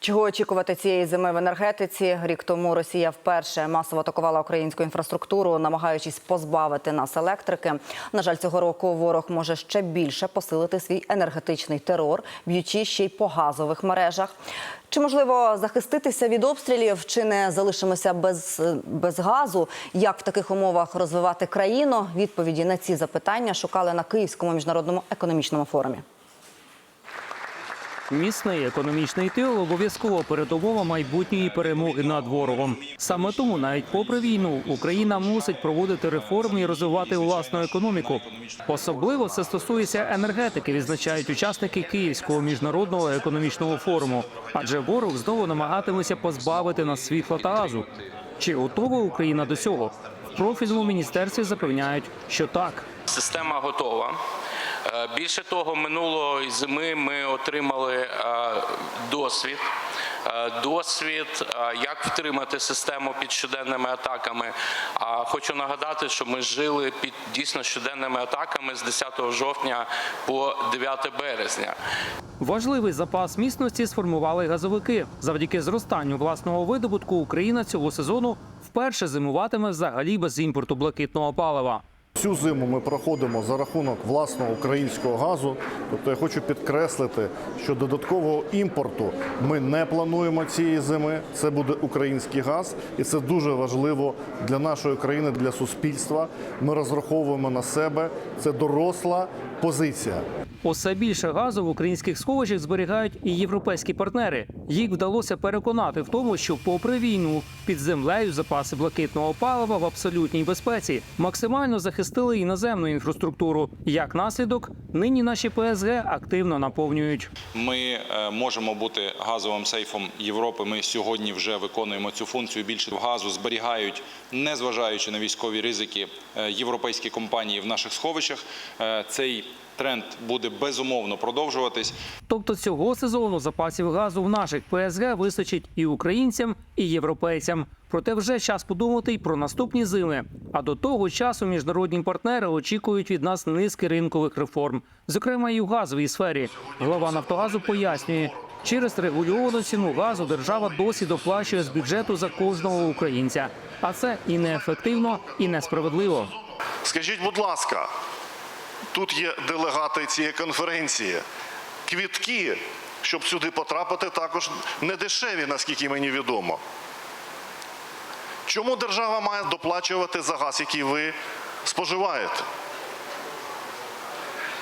Чого очікувати цієї зими в енергетиці? Рік тому Росія вперше масово атакувала українську інфраструктуру, намагаючись позбавити нас електрики. На жаль, цього року ворог може ще більше посилити свій енергетичний терор, б'ючи ще й по газових мережах. Чи можливо захиститися від обстрілів, чи не залишимося без, без газу? Як в таких умовах розвивати країну? Відповіді на ці запитання шукали на Київському міжнародному економічному форумі. Міцний економічний тил обов'язково передумова майбутньої перемоги над ворогом. Саме тому, навіть попри війну, Україна мусить проводити реформи і розвивати власну економіку. Особливо це стосується енергетики, відзначають учасники Київського міжнародного економічного форуму. Адже ворог знову намагатиметься позбавити нас світла та газу. Чи готова Україна до цього? В профільному міністерстві запевняють, що так. Система готова. Е, Більше того, минулої зими ми отримали е, досвід. Е, Досвід, як втримати систему під щоденними атаками. Хочу нагадати, що ми жили під дійсно щоденними атаками з 10 жовтня по 9 березня. Важливий запас міцності сформували газовики. Завдяки зростанню власного видобутку Україна цього сезону вперше зимуватиме взагалі без імпорту блакитного палива. Цю зиму ми проходимо за рахунок власного українського газу. Тобто я хочу підкреслити, що додаткового імпорту ми не плануємо цієї зими. Це буде український газ, і це дуже важливо для нашої країни, для суспільства. Ми розраховуємо на себе. Це доросла позиція. Усе більше газу в українських сховищах зберігають і європейські партнери. Їх вдалося переконати в тому, що, попри війну, під землею запаси блакитного палива в абсолютній безпеці максимально захистили іноземну інфраструктуру. Як наслідок, нині наші ПСГ активно наповнюють. Ми е, можемо бути газовим сейфом Європи. Ми сьогодні вже виконуємо цю функцію. Більше газу зберігають, незважаючи на військові ризики, е, європейські компанії в наших сховищах. Е, Цей тренд буде безумовно продовжуватись. Тобто цього сезону запасів газу в наших ПСГ вистачить і українцям, і європейцям. Проте вже час подумати й про наступні зими. А до того часу міжнародні партнери очікують від нас низки ринкових реформ, зокрема і у газовій сфері. Глава Нафтогазу пояснює, через регульовану ціну газу держава досі доплачує з бюджету за кожного українця. А це і неефективно, і несправедливо. Скажіть, будь ласка, тут є делегати цієї конференції. Квітки, щоб сюди потрапити, також не дешеві, наскільки мені відомо. Чому держава має доплачувати за газ, який ви споживаєте?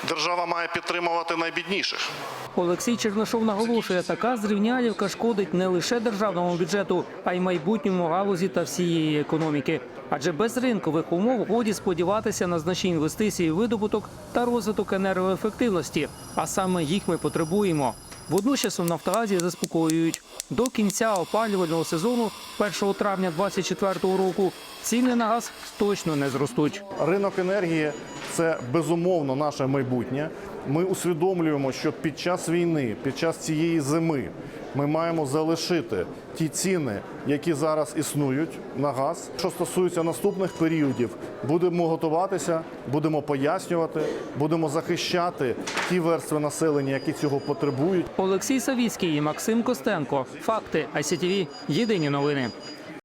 Держава має підтримувати найбідніших. Олексій Чернишов наголошує, така зрівнялівка шкодить не лише державному бюджету, а й майбутньому галузі та всієї економіки. Адже без ринкових умов годі сподіватися на значні інвестиції, видобуток та розвиток енергоефективності. А саме їх ми потребуємо. Водночас у Нафтогазі заспокоюють до кінця опалювального сезону, 1 травня 2024 року, ціни на газ точно не зростуть. Ринок енергії це безумовно наше майбутнє. Ми усвідомлюємо, що під час війни, під час цієї зими, ми маємо залишити ті ціни, які зараз існують на газ. Що стосується наступних періодів, будемо готуватися, будемо пояснювати, будемо захищати ті верстви населення, які цього потребують. Олексій Савіцький і Максим Костенко. Факти ICTV. Єдині новини.